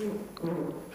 Thank you.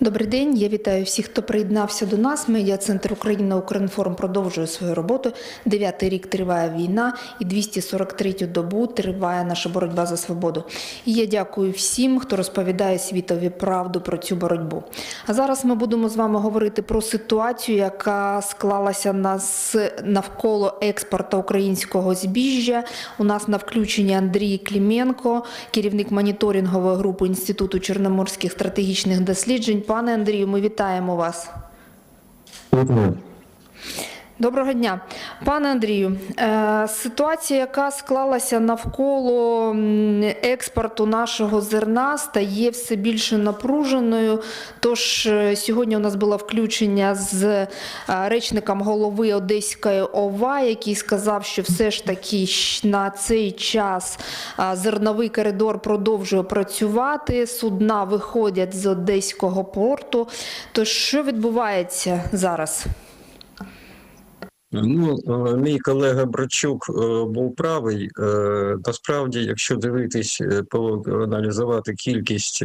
Добрий день. Я вітаю всіх, хто приєднався до нас. Медіа Центр Україна Укрінформ продовжує свою роботу. Дев'ятий рік триває війна, і 243-ю добу триває наша боротьба за свободу. І я дякую всім, хто розповідає світові правду про цю боротьбу. А зараз ми будемо з вами говорити про ситуацію, яка склалася нас навколо експорту українського збіжжя. У нас на включенні Андрій Кліменко, керівник моніторингової групи Інституту чорноморських стратегічних досліджень. Пане Андрію, ми вітаємо вас. Доброго дня, пане Андрію. Е, ситуація, яка склалася навколо експорту нашого зерна, стає все більше напруженою. Тож е, сьогодні у нас було включення з е, речником голови Одеської ОВА, який сказав, що все ж таки на цей час зерновий коридор продовжує працювати. Судна виходять з одеського порту. Тож що відбувається зараз? Ну, е, мій колега Брачук е, був правий. Е, Насправді, якщо дивитись, аналізувати кількість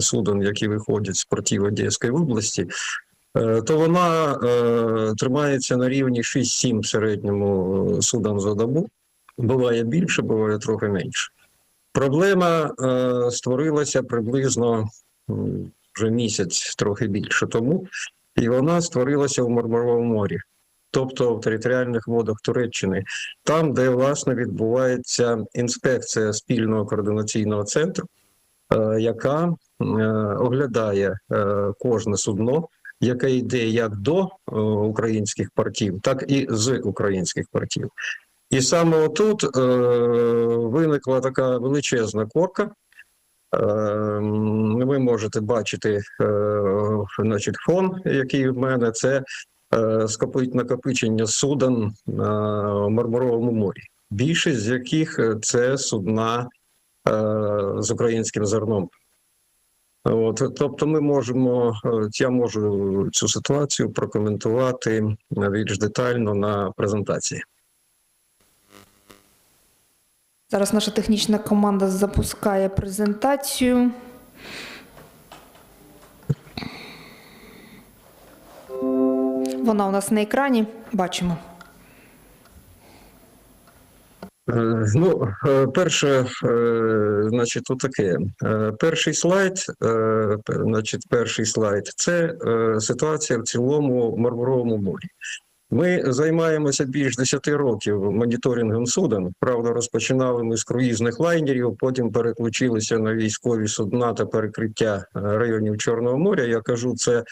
суден, які виходять з портів Одеської області, то вона тримається на рівні 6-7 в середньому суден за добу. Буває більше, буває трохи менше. Проблема створилася приблизно вже місяць, трохи більше тому, і вона створилася у Мармаровому морі тобто в територіальних водах Туреччини, там, де власне відбувається інспекція спільного координаційного центру, е, яка е, оглядає е, кожне судно, яке йде як до українських портів, так і з українських портів. І саме тут е, виникла така величезна корка. Е, ви можете бачити е, значить, фон, який в мене, це накопичення суден на Мармуровому морі. Більшість з яких е, це судна е, з українським зерном. От, тобто, ми можемо, е, я можу цю ситуацію прокоментувати більш детально на презентації. Зараз наша технічна команда запускає презентацію. Вона у нас на екрані. Бачимо. Е, Ну, е, перше, е, значить, тут таке. Е, Перший слайд, значить, перший слайд це ситуація в цілому в морі. Ми займаємося більш 10 років моніторингом суден. Правда, розпочинали ми з круїзних лайнерів, потім переключилися на військові судна та перекриття районів Чорного моря. Я кажу це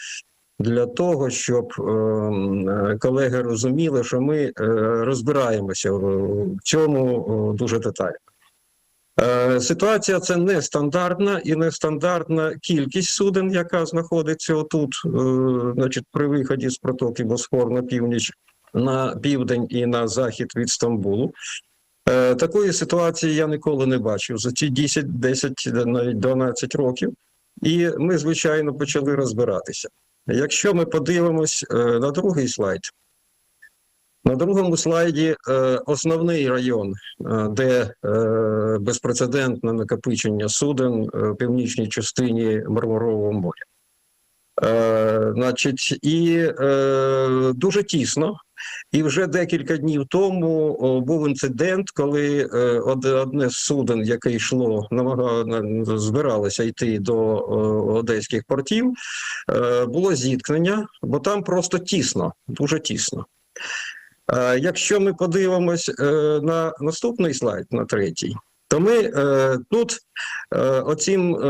для того, щоб ем, колеги розуміли, що ми е, розбираємося в цьому дуже детально. Е, Ситуація це нестандартна і нестандартна кількість суден, яка знаходиться отут, е, значить, при виході з протоки Босфор на північ, на південь і на захід від Стамбулу. Такої ситуації я ніколи не бачив за ці 10, 10, навіть 12 років. І ми, звичайно, почали розбиратися. Якщо ми подивимось е, на другий слайд, на другому слайді е, основний район, е, де безпрецедентне накопичення суден в північній частині Мармурового моря. Е, значить, і е, дуже тісно. І вже декілька днів тому був інцидент, коли е, одне з суден, яке йшло, намагало збиралося йти до одеських портів, е, було зіткнення, бо там просто тісно, дуже тісно. Якщо ми подивимось на наступний слайд, на третій, то ми е, тут е, оцим е,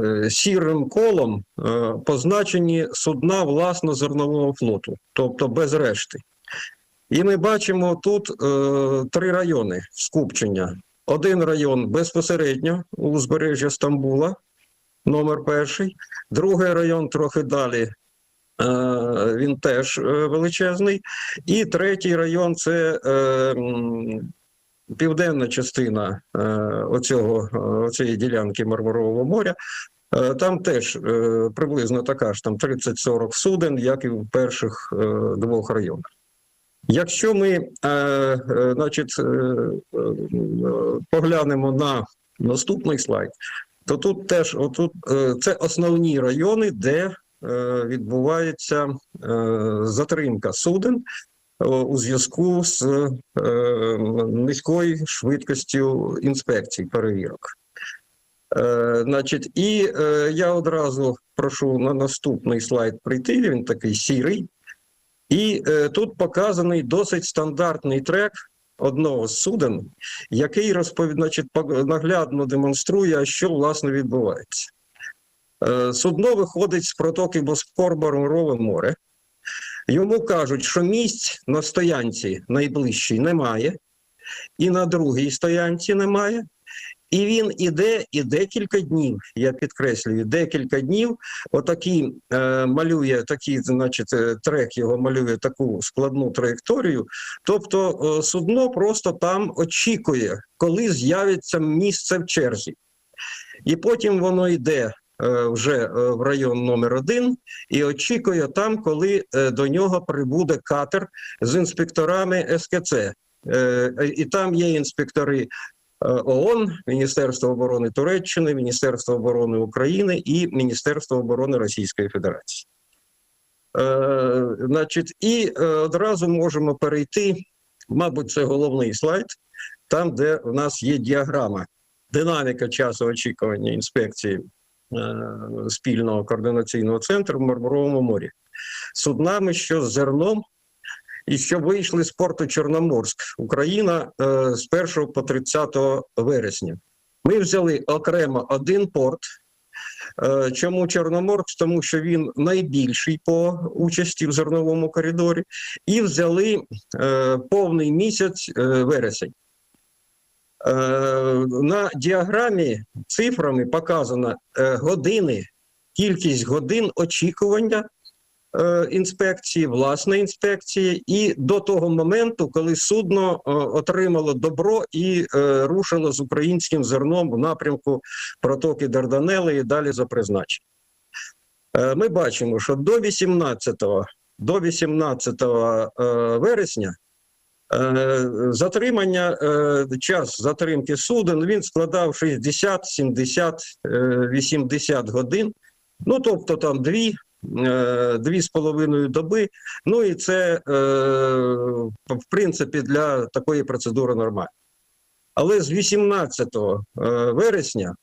е, сірим колом е, позначені судна власно зернового флоту, тобто без решти. І ми бачимо тут е, три райони скупчення. Один район безпосередньо у узбережжя Стамбула, номер перший, другий район трохи далі. е, Він теж е, величезний. І третій район це південна частина е, оцього, е, оцієї ділянки Мармарового моря. Е, Там теж приблизно така ж там 30-40 суден, як і в перших двох районах. Якщо ми значить, поглянемо на наступний слайд, то тут теж отут, це основні райони, де відбувається затримка суден у зв'язку з е, низькою швидкістю інспекцій перевірок. Е, значить, і е, я одразу прошу на наступний слайд прийти. Він такий сірий. І е, тут показаний досить стандартний трек одного з суден, який розповідає, значить, наглядно демонструє, що власне відбувається. Е, судно виходить з протоки Боспор Бармарове море. Йому кажуть, що місць на стоянці найближчій немає, і на другій стоянці немає. І він іде і декілька днів, я підкреслюю, декілька днів. Отакий е, малює такий, значить, е, трек його малює таку складну траєкторію. Тобто е, судно просто там очікує, коли з'явиться місце в черзі. І потім воно йде вже е, в район номер один і очікує там, коли е, до нього прибуде катер з інспекторами СКЦ. Е, І там є інспектори е, ООН, Міністерство оборони Туреччини, Міністерство оборони України і Міністерство оборони Російської Федерації. Е, значить, і е, одразу можемо перейти, мабуть, це головний слайд, там, де в нас є діаграма, динаміка часу очікування інспекції е, спільного координаційного центру в Мармуровому морі. Суднами, що з зерном і що вийшли з порту Чорноморськ, Україна е, з 1 по 30 вересня. Ми взяли окремо один порт. Е, Чому Чорноморськ? Тому що він найбільший по участі в зерновому коридорі, і взяли е, повний місяць е, вересень. Е, на діаграмі цифрами показано е, години, кількість годин очікування е, інспекції, власної інспекції, і до того моменту, коли судно отримало добро і рушило з українським зерном в напрямку протоки Дарданели і далі за призначенням. Е, Ми бачимо, що до 18, до 18 е, вересня затримання, е, час затримки суден він складав 60, 70, е, 80 годин. Ну, тобто там дві, е, дві з половиною доби. Ну і це, е, в принципі, для такої процедури нормально. Але з 18 е, вересня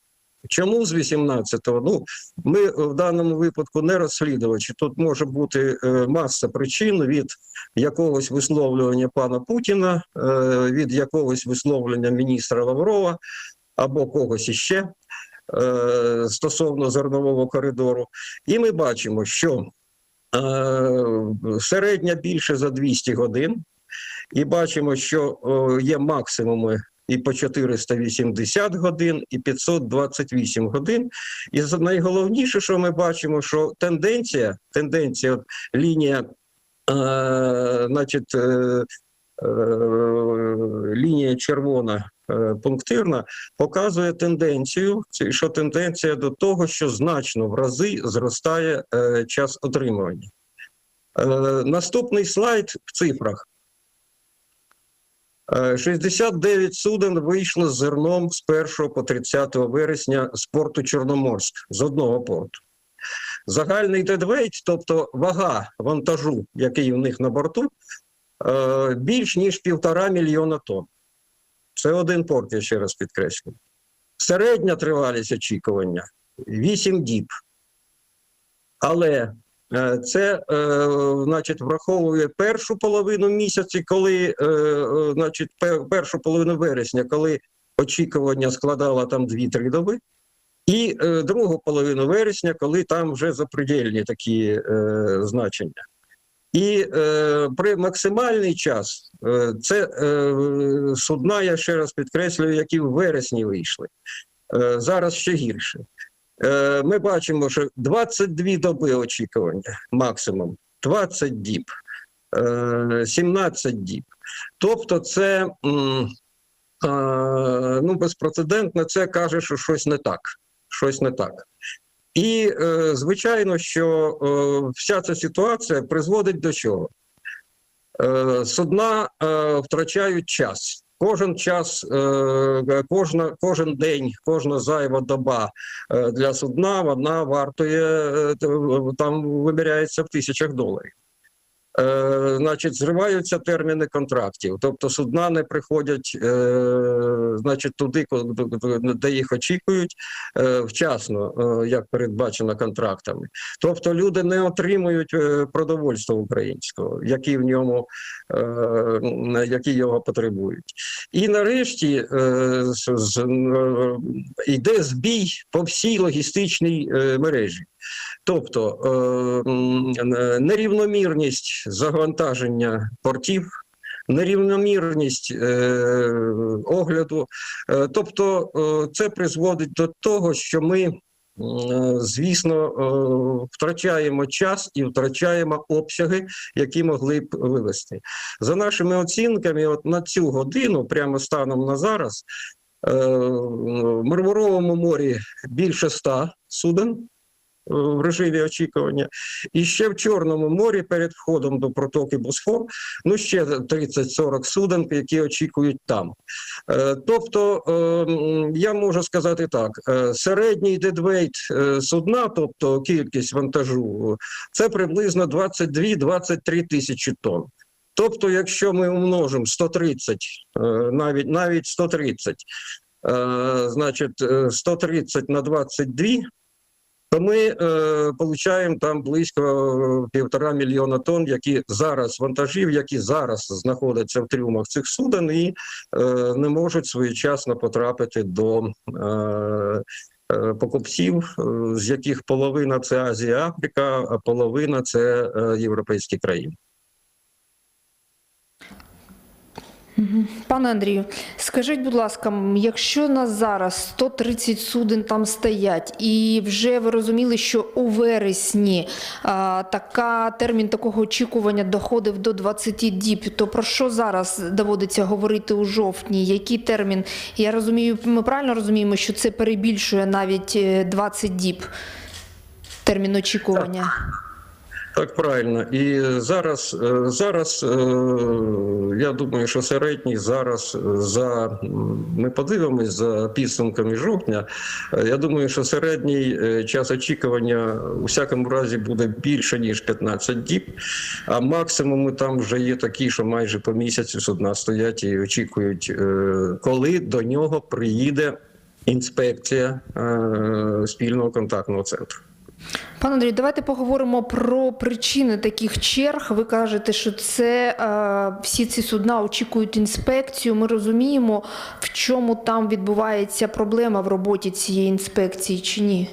Чому з 18-го? Ну, ми в даному випадку не розслідувачі. Тут може бути е, маса причин від якогось висловлювання пана Путіна, е, від якогось висловлення міністра Лаврова або когось іще е, стосовно зернового коридору. І ми бачимо, що е, середня більше за 200 годин, і бачимо, що е, є максимуми і по 480 годин, і 528 годин. І найголовніше, що ми бачимо, що тенденція, тенденція, от лінія, е, значить, е, е, лінія червона. е, Пунктирна показує тенденцію, що тенденція до того, що значно в рази зростає е, час отримування. Е, наступний слайд в цифрах. Е, 69 суден вийшло з зерном з 1 по 30 вересня з порту Чорноморськ, з одного порту. Загальний дедвейт, тобто вага вантажу, який у них на борту, е, більш ніж півтора мільйона тонн. Це один порт, я ще раз підкреслюю. Середня тривалість очікування 8 діб. Але Е, Це, е, значить, враховує першу половину місяці, коли, е, е, значить, першу половину вересня, коли очікування складало там 2-3 доби, і е, другу половину вересня, коли там вже запредельні такі е, значення. І е, при максимальний час е, це е, судна, я ще раз підкреслюю, які в вересні вийшли. Е, зараз ще гірше. Е, ми бачимо, що 22 доби очікування максимум, 20 діб, е, 17 діб. Тобто, це е, ну, безпрецедентно, це каже, що щось не так. Щось не так. І, е, звичайно, що е, вся ця ситуація призводить до чого? Е, судна е, втрачають час. Кожен час, е, кожна, кожен день, кожна зайва доба е, для судна вона вартує е, там виміряється в тисячах доларів. Е, значить, зриваються терміни контрактів, тобто судна не приходять, е, значить, туди, де їх очікують е, вчасно, е, як передбачено контрактами. Тобто люди не отримують е, продовольства українського, які в ньому, які його потребують. І нарешті йде збій по всій логістичній мережі. Тобто нерівномірність завантаження портів, нерівномірність е, огляду. Е, тобто е, це призводить до того, що ми, звісно, втрачаємо час і втрачаємо обсяги, які могли б вивести. За нашими оцінками, от на цю годину, прямо станом на зараз, в Мармуровому морі більше ста суден в режимі очікування. І ще в Чорному морі перед входом до протоки Босфор, ну ще 30-40 суден, які очікують там. Е, Тобто, е, я можу сказати так: е, середній дедвейт е, судна, тобто кількість вантажу, це приблизно 22-23 тисячі тонн. Тобто, якщо ми умножимо 130, е, навіть навіть 130, е, значить е, 130 на 22, то ми е, получаємо там близько е, півтора мільйона тонн, які зараз вантажів, які зараз знаходяться в трюмах цих суден і е, не можуть своєчасно потрапити до е, е, покупців, е, з яких половина це Азія, Африка, а половина це європейські країни. Пане Андрію, скажіть, будь ласка, якщо нас зараз 130 суден там стоять, і вже ви розуміли, що у вересні а, така термін такого очікування доходив до 20 діб, то про що зараз доводиться говорити у жовтні? Який термін? Я розумію, ми правильно розуміємо, що це перебільшує навіть е, 20 діб термін очікування. Так, правильно. І зараз, е, зараз е, я думаю, що середній зараз е, за ми подивимось за підсумками жовтня. Я думаю, що середній час очікування у всякому разі буде більше ніж 15 діб. А максимуми там вже є такі, що майже по місяцю судна стоять і очікують, коли до нього приїде інспекція спільного контактного центру. Пане Андрію, давайте поговоримо про причини таких черг. Ви кажете, що це е, всі ці судна очікують інспекцію. Ми розуміємо, в чому там відбувається проблема в роботі цієї інспекції чи ні?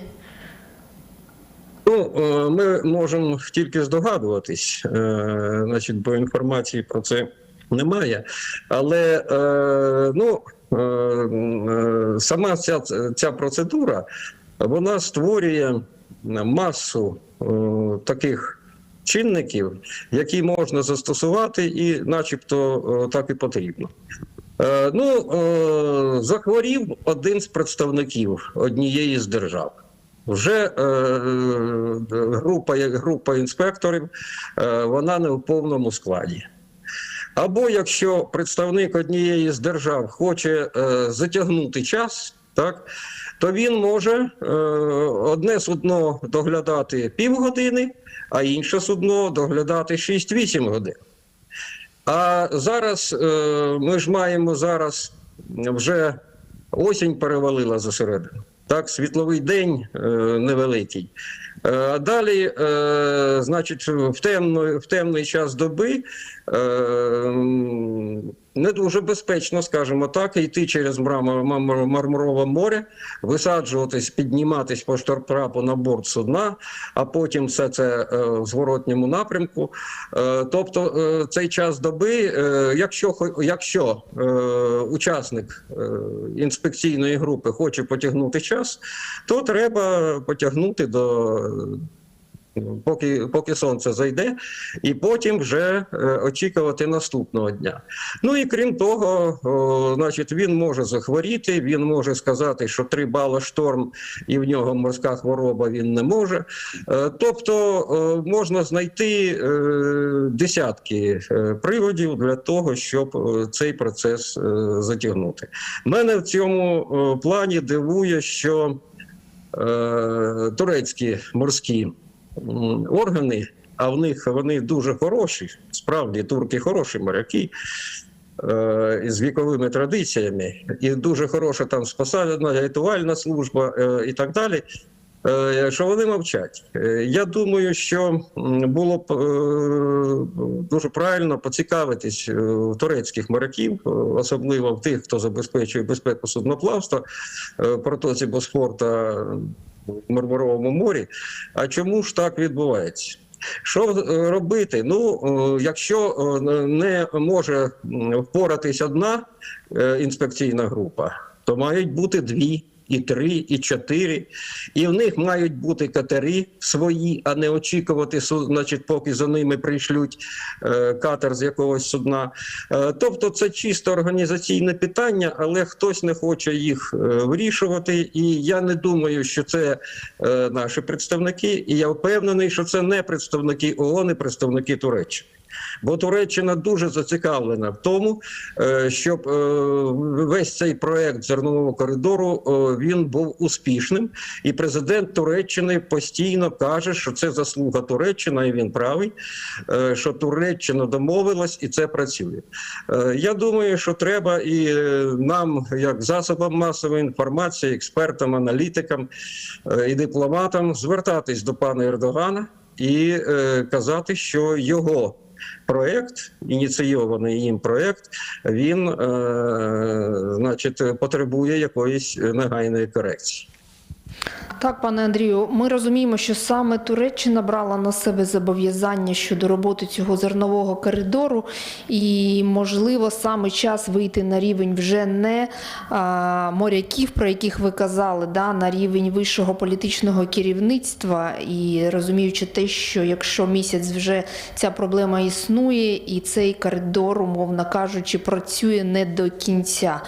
Ну, е, ми можемо тільки здогадуватись, е, значить, бо інформації про це немає. Але ну, сама ця, ця процедура вона створює масу е, таких чинників, які можна застосувати, і, начебто, е, так і потрібно. Е, Ну, захворів один з представників однієї з держав. Вже група, група інспекторів, вона не в повному складі. Або якщо представник однієї з держав хоче затягнути час, так, то він може е, одне судно доглядати півгодини, а інше судно доглядати 6-8 годин. А зараз е, ми ж маємо зараз вже осінь перевалила за середину. Так, світловий день е, невеликий. А далі, значить, в темний, в темний час доби не дуже безпечно, скажімо так, йти через Мармурове море, висаджуватись, підніматись по штортрапу на борт судна, а потім все це е, в зворотньому напрямку. Е, Тобто е, цей час доби, якщо, якщо учасник інспекційної групи хоче потягнути час, то треба потягнути до Поки, поки сонце зайде, і потім вже е, очікувати наступного дня. Ну і крім того, значить, він може захворіти, він може сказати, що три бала шторм, і в нього морська хвороба він не може. Е, Тобто можна знайти е, десятки приводів для того, щоб цей процес затягнути. Мене в цьому плані дивує, що турецькі морські органи, а в них вони дуже хороші, справді турки хороші моряки. е, З віковими традиціями, і дуже хороша там спасальна рятувальна служба е, і так далі. е, Що вони мовчать. Я думаю, що було б дуже правильно поцікавитись в турецьких моряків, особливо в тих, хто забезпечує безпеку судноплавства протоці Босфор та в Мармуровому морі. А чому ж так відбувається? Що е, робити? Ну, е, якщо е, не може впоратись одна інспекційна група, то мають бути дві. І три, і чотири, і в них мають бути катери свої, а не очікувати, значить, поки за ними прийшлють е, катер з якогось судна. Е, тобто, це чисто організаційне питання, але хтось не хоче їх е, вирішувати. І я не думаю, що це наші представники. І я впевнений, що це не представники ООН, і представники Туреччини. Бо Туреччина дуже зацікавлена в тому, е, щоб е, весь цей проект зернового коридору е, він був успішним. І президент Туреччини постійно каже, що це заслуга Туреччини, і він правий, що Туреччина домовилась і це працює. Я думаю, що треба і нам, як засобам масової інформації, експертам, аналітикам і дипломатам, звертатись до пана Ердогана і казати, що його проект, ініційований їм проект, він, е, значить, потребує якоїсь негайної корекції. Так, пане Андрію, ми розуміємо, що саме Туреччина брала на себе зобов'язання щодо роботи цього зернового коридору, і можливо саме час вийти на рівень вже не а, моряків, про яких ви казали, да, на рівень вищого політичного керівництва, і розуміючи те, що якщо місяць вже ця проблема існує, і цей коридор, умовно кажучи, працює не до кінця.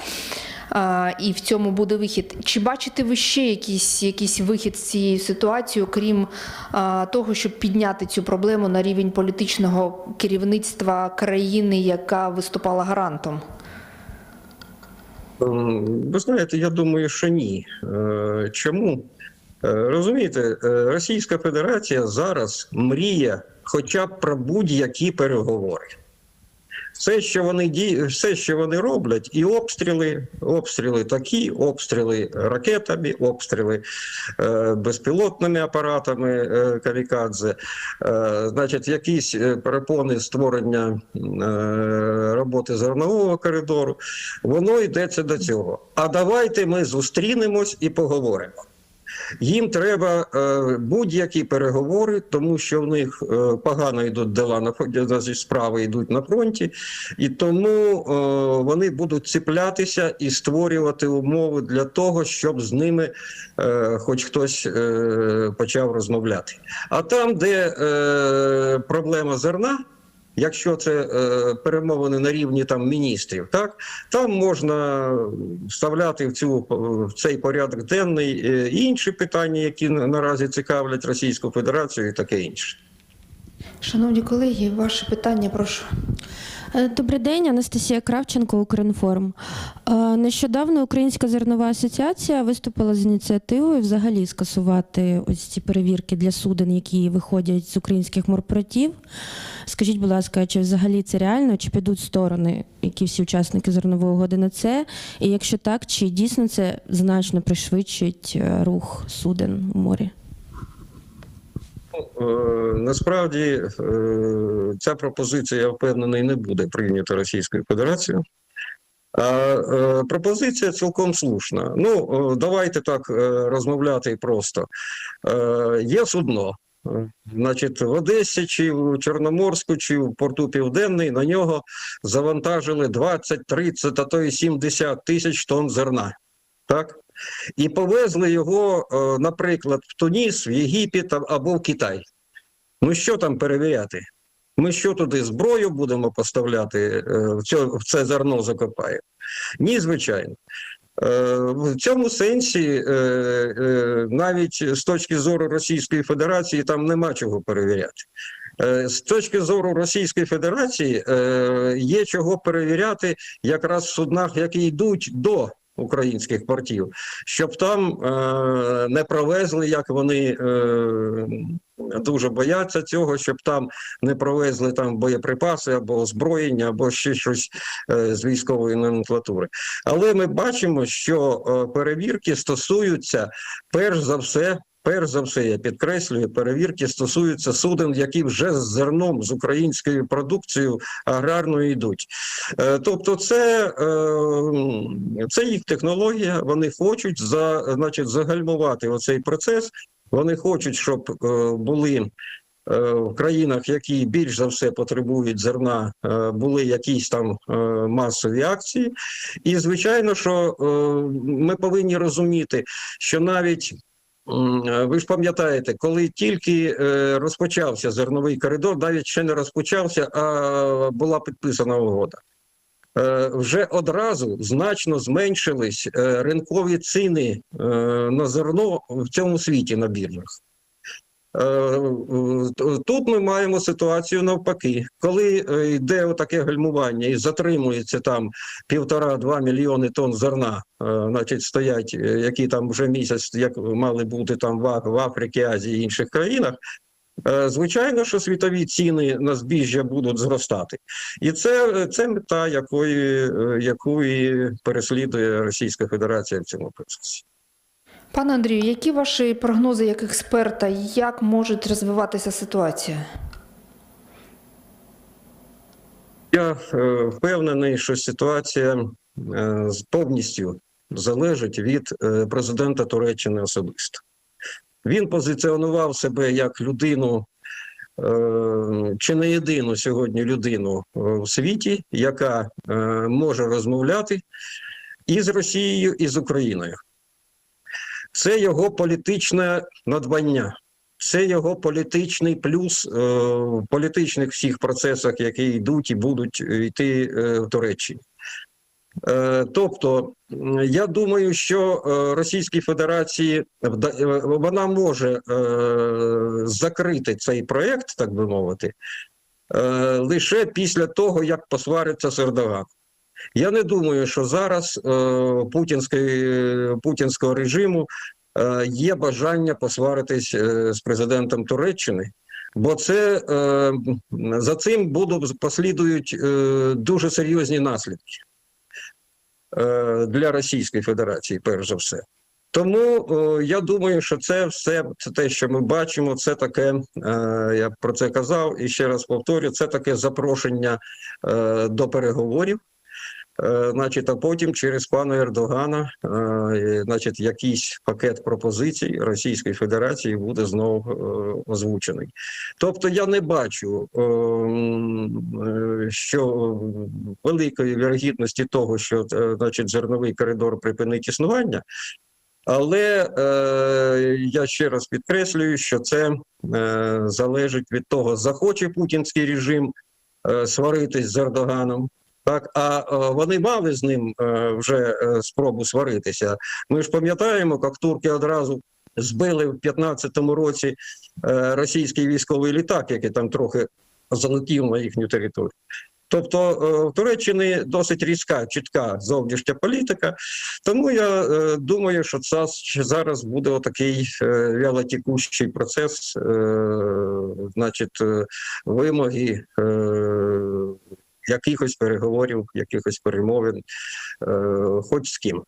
І в цьому буде вихід. Чи бачите ви ще якийсь, якийсь вихід з цієї ситуації, окрім того, щоб підняти цю проблему на рівень політичного керівництва країни, яка виступала гарантом? Ем, Ви знаєте, я думаю, що ні. Е, Чому? Е, Розумієте, е, Російська Федерація зараз мріє хоча б про будь-які переговори. Все, що вони ді... все, що вони роблять, і обстріли, обстріли такі, обстріли ракетами, обстріли е, безпілотними апаратами е, камікадзе, е, значить, якісь е, перепони створення е, роботи зернового коридору, воно йдеться до цього. А давайте ми зустрінемось і поговоримо. Їм треба е, будь-які переговори, тому що в них е, погано йдуть дела на значить, справи йдуть на фронті, і тому е, вони будуть ціплятися і створювати умови для того, щоб з ними е, хоч хтось е, почав розмовляти. А там, де е, проблема зерна. Якщо це е, перемовини на рівні там міністрів, так там можна вставляти в цю в цей порядок денний е, інші питання, які наразі цікавлять Російську Федерацію, і таке інше. Шановні колеги, ваше питання, прошу. Е, Добрий день, Анастасія Кравченко, Укрінформ. Е, Нещодавно Українська зернова асоціація виступила з ініціативою взагалі скасувати ось ці перевірки для суден, які виходять з українських морпортів. Скажіть, будь ласка, чи взагалі це реально, чи підуть сторони, які всі учасники зернової угоди на це? І якщо так, чи дійсно це значно пришвидшить е, рух суден у морі? Е, Насправді е, ця пропозиція, я впевнений, не буде прийнята Російською Федерацією. А е, пропозиція цілком слушна. Ну, давайте так розмовляти просто. Є судно. Значить, в Одесі чи в Чорноморську, чи в порту Південний на нього завантажили 20, 30, а то і 70 тисяч тонн зерна. Так? І повезли його, е, наприклад, в Туніс, в Єгипет або в Китай. Ну що там перевіряти? Ми що туди зброю будемо поставляти, е, в це зерно закопаємо? Ні, звичайно. Е, В цьому сенсі, навіть з точки зору Російської Федерації, там нема чого перевіряти. З точки зору Російської Федерації є чого перевіряти якраз в суднах, які йдуть до українських портів, щоб там е, не провезли, як вони е, дуже бояться цього, щоб там не провезли там боєприпаси або озброєння, або ще щось е, з військової номенклатури. Але ми бачимо, що е, перевірки стосуються перш за все. Перш за все, я підкреслюю, перевірки стосуються суден, які вже з зерном з українською продукцією аграрною йдуть. Е, Тобто, це, е, це їх технологія. Вони хочуть за, значить, загальмувати оцей процес. Вони хочуть, щоб е, були в країнах, які більш за все потребують зерна, були якісь там масові акції. І звичайно, що ми повинні розуміти, що навіть ви ж пам'ятаєте, коли тільки е, розпочався зерновий коридор, навіть ще не розпочався, а була підписана угода. Е, Вже одразу значно зменшились е, ринкові ціни е, на зерно в цьому світі на біржах. Е, Тут ми маємо ситуацію навпаки, коли е, йде отаке гальмування і затримується там півтора-два мільйони тонн зерна, е, значить стоять, які там вже місяць, як мали бути там в Африці, Азії і інших країнах. Звичайно, що світові ціни на збіжжя будуть зростати, і це, це мета, якої, якої переслідує Російська Федерація в цьому процесі. Пане Андрію, які ваші прогнози як експерта, як може розвиватися ситуація? Я е, впевнений, що ситуація е, повністю залежить від е, президента Туреччини особисто. Він позиціонував себе як людину, чи не єдину сьогодні людину в світі, яка може розмовляти і з Росією, і з Україною. Це його політичне надбання. Це його політичний плюс е, в політичних всіх процесах, які йдуть і будуть йти е, в Туреччині. Е, тобто, я думаю, що е, Російській Федерації е, вона може е, закрити цей проєкт, так би мовити, е, лише після того, як посвариться з Ердоганом. Я не думаю, що зараз е, путінського режиму е, є бажання посваритись е, з президентом Туреччини, бо це е, за цим будуть послідують е, дуже серйозні наслідки е, для Російської Федерації, перш за все. Тому е, я думаю, що це все це те, що ми бачимо, це таке. Е, я про це казав і ще раз повторю: це таке запрошення е, до переговорів. Е, Значить, а потім через пана Ердогана, е, значить, якийсь пакет пропозицій Російської Федерації буде знову е, озвучений. Тобто, я не бачу, е, м, е, що великої вірогідності того, що значить, зерновий коридор припинить існування. Але е, я ще раз підкреслюю, що це е, залежить від того, захоче путінський режим е, сваритись з Ердоганом. Так, а е, вони мали з ним е, вже е, спробу сваритися. Ми ж пам'ятаємо, як турки одразу збили в 15-му році російський військовий літак, який там трохи залетів на їхню територію. Тобто в Туреччині досить різка, чітка зовнішня політика. Тому я думаю, що це зараз буде отакий е, вялотекущий процес, значить, вимоги. Якихось переговорів, якихось перемовин, е, хоч з ким.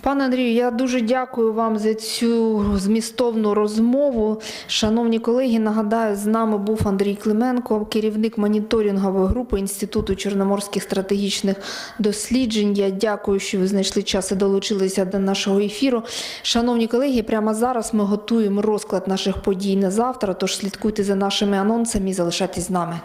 Пане Андрію, я дуже дякую вам за цю змістовну розмову. Шановні колеги, нагадаю, з нами був Андрій Клименко, керівник моніторингової групи Інституту чорноморських стратегічних досліджень. Я дякую, що ви знайшли час і долучилися до нашого ефіру. Шановні колеги, прямо зараз ми готуємо розклад наших подій на завтра. Тож слідкуйте за нашими анонсами і залишайтесь з нами.